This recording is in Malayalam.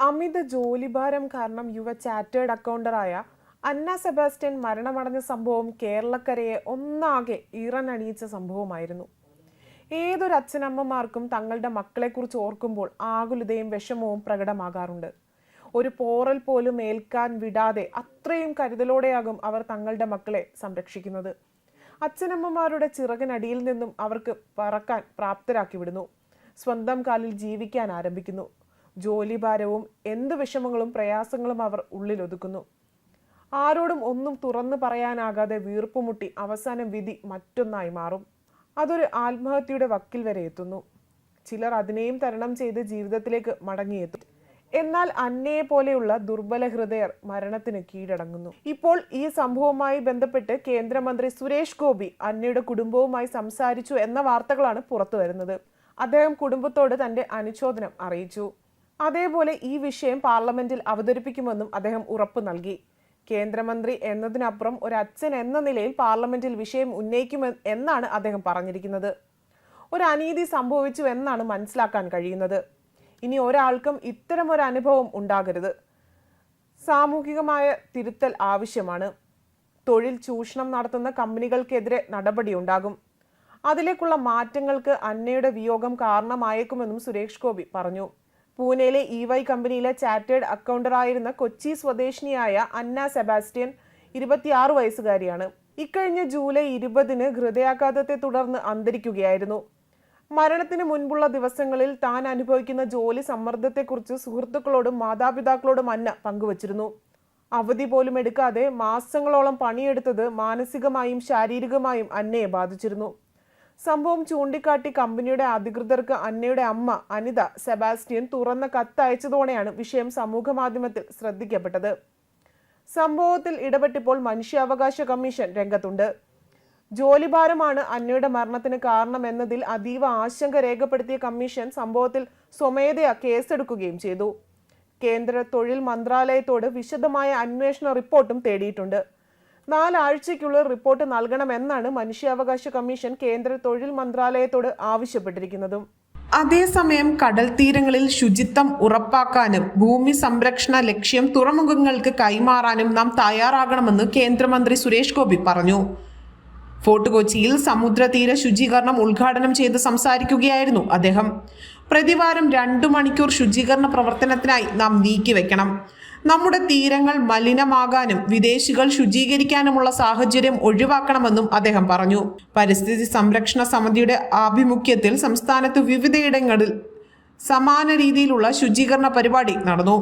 അമിത ജോലിഭാരം കാരണം യുവ ചാറ്റേഡ് അക്കൗണ്ടറായ അന്ന സെബാസ്റ്റ്യൻ മരണമടഞ്ഞ സംഭവം കേരളക്കരയെ ഒന്നാകെ ഇറനണിയിച്ച സംഭവമായിരുന്നു. ഏതൊരു അച്ഛനമ്മമാർക്കും തങ്ങളുടെ മക്കളെക്കുറിച്ച് ഓർക്കുമ്പോൾ ആകുലതയും വിഷമവും പ്രകടമാകാറുണ്ട്. ഒരു പോറൽ പോലും ഏൽക്കാൻ വിടാതെ അത്രയും കരുതലോടെയാകും അവർ തങ്ങളുടെ മക്കളെ സംരക്ഷിക്കുന്നത്. അച്ഛനമ്മമാരുടെ ചിറകിനടിയിൽ നിന്നും അവർക്ക് പറക്കാൻ പ്രാപ്തരാക്കി വിടുന്നു. സ്വന്തം കാലിൽ ജീവിക്കാൻ ആരംഭിക്കുന്നു. ജോലിഭാരവും എന്ത് വിഷമങ്ങളും പ്രയാസങ്ങളും അവർ ഉള്ളിലൊതുക്കുന്നു. ആരോടും ഒന്നും തുറന്നു പറയാനാകാതെ വീർപ്പുമുട്ടി അവസാനം വിധി മറ്റൊന്നായി മാറും. അതൊരു ആത്മഹത്യയുടെ വക്കിൽ വരെ എത്തുന്നു. ചിലർ അതിനെയും തരണം ചെയ്ത് ജീവിതത്തിലേക്ക് മടങ്ങിയെത്തും. എന്നാൽ അന്നയെ പോലെയുള്ള ദുർബല ഹൃദയർ മരണത്തിന് കീഴടങ്ങുന്നു. ഇപ്പോൾ ഈ സംഭവവുമായി ബന്ധപ്പെട്ട് കേന്ദ്രമന്ത്രി സുരേഷ് ഗോപി അന്നയുടെ കുടുംബവുമായി സംസാരിച്ചു എന്ന വാർത്തകളാണ് പുറത്തു വരുന്നത് അദ്ദേഹം കുടുംബത്തോട് തന്റെ അനുശോചനം അറിയിച്ചു. അതേപോലെ ഈ വിഷയം പാർലമെന്റിൽ അവതരിപ്പിക്കുമെന്നും അദ്ദേഹം ഉറപ്പു നൽകി. കേന്ദ്രമന്ത്രി എന്നതിനപ്പുറം ഒരു അച്ഛൻ എന്ന നിലയിൽ പാർലമെന്റിൽ വിഷയം ഉന്നയിക്കുമെന്ന് എന്നാണ് അദ്ദേഹം പറഞ്ഞിരിക്കുന്നത്. ഒരു അനീതി സംഭവിച്ചു എന്നാണ് മനസ്സിലാക്കാൻ കഴിയുന്നത്. ഇനി ഒരാൾക്കും ഇത്തരം ഒരു അനുഭവം ഉണ്ടാകരുത്. സാമൂഹികമായ തിരുത്തൽ ആവശ്യമാണ്. തൊഴിൽ ചൂഷണം നടത്തുന്ന കമ്പനികൾക്കെതിരെ നടപടി ഉണ്ടാകും. അതിലേക്കുള്ള മാറ്റങ്ങൾക്ക് അന്നയുടെ വിയോഗം കാരണമായേക്കുമെന്നും സുരേഷ് ഗോപി പറഞ്ഞു. പൂനെയിലെ ഇ വൈ കമ്പനിയിലെ ചാർട്ടേഡ് അക്കൗണ്ടറായിരുന്ന കൊച്ചി സ്വദേശിനിയായ അന്ന സെബാസ്റ്റ്യൻ ഇരുപത്തിയാറ് വയസ്സുകാരിയാണ്. ഇക്കഴിഞ്ഞ ജൂലൈ ഇരുപതിന് ഹൃദയാഘാതത്തെ തുടർന്ന് അന്തരിക്കുകയായിരുന്നു. മരണത്തിന് മുൻപുള്ള ദിവസങ്ങളിൽ താൻ അനുഭവിക്കുന്ന ജോലി സമ്മർദ്ദത്തെക്കുറിച്ച് സുഹൃത്തുക്കളോടും മാതാപിതാക്കളോടും അന്ന പങ്കുവച്ചിരുന്നു. അവധി പോലും എടുക്കാതെ മാസങ്ങളോളം പണിയെടുത്തത് മാനസികമായും ശാരീരികമായും അന്നയെ ബാധിച്ചിരുന്നു. സംഭവം ചൂണ്ടിക്കാട്ടി കമ്പനിയുടെ അധികൃതർക്ക് അന്നയുടെ അമ്മ അനിത സെബാസ്റ്റ്യൻ തുറന്ന കത്തയച്ചതോടെയാണ് വിഷയം സമൂഹ മാധ്യമത്തിൽ ശ്രദ്ധിക്കപ്പെട്ടത്. സംഭവത്തിൽ ഇടപെട്ടിപ്പോൾ മനുഷ്യാവകാശ കമ്മീഷൻ രംഗത്തുണ്ട്. ജോലിഭാരമാണ് അന്നയുടെ മരണത്തിന് കാരണമെന്നതിൽ അതീവ ആശങ്ക രേഖപ്പെടുത്തിയ കമ്മീഷൻ സംഭവത്തിൽ സ്വമേധയാ കേസെടുക്കുകയും ചെയ്തു. കേന്ദ്ര തൊഴിൽ മന്ത്രാലയത്തോട് വിശദമായ അന്വേഷണ റിപ്പോർട്ടും തേടിയിട്ടുണ്ട്. നാലാഴ്ചയ്ക്കുള്ളിൽ റിപ്പോർട്ട് നൽകണമെന്നാണ് മനുഷ്യാവകാശ കമ്മീഷൻ കേന്ദ്ര തൊഴിൽ മന്ത്രാലയത്തോട് ആവശ്യപ്പെട്ടിരിക്കുന്നതും. അതേസമയം കടൽ തീരങ്ങളിൽ ശുചിത്വം ഉറപ്പാക്കാനും ഭൂമി സംരക്ഷണ ലക്ഷ്യം തുറമുഖങ്ങൾക്ക് കൈമാറാനും നാം തയ്യാറാകണമെന്ന് കേന്ദ്രമന്ത്രി സുരേഷ് ഗോപി പറഞ്ഞു. ഫോർട്ട് കൊച്ചിയിൽ സമുദ്രതീര ശുചീകരണം ഉദ്ഘാടനം ചെയ്ത് സംസാരിക്കുകയായിരുന്നു അദ്ദേഹം. പ്രതിവാരം രണ്ടു മണിക്കൂർ ശുചീകരണ പ്രവർത്തനത്തിനായി നാം നീക്കി നീക്കിവെക്കണം നമ്മുടെ തീരങ്ങൾ മലിനമാകാനും വിദേശികൾ ശുചീകരിക്കാനുമുള്ള സാഹചര്യം ഒഴിവാക്കണമെന്നും അദ്ദേഹം പറഞ്ഞു. പരിസ്ഥിതി സംരക്ഷണ സമിതിയുടെ ആഭിമുഖ്യത്തിൽ സംസ്ഥാനത്ത് വിവിധയിടങ്ങളിൽ സമാന രീതിയിലുള്ള ശുചീകരണ പരിപാടി നടന്നു.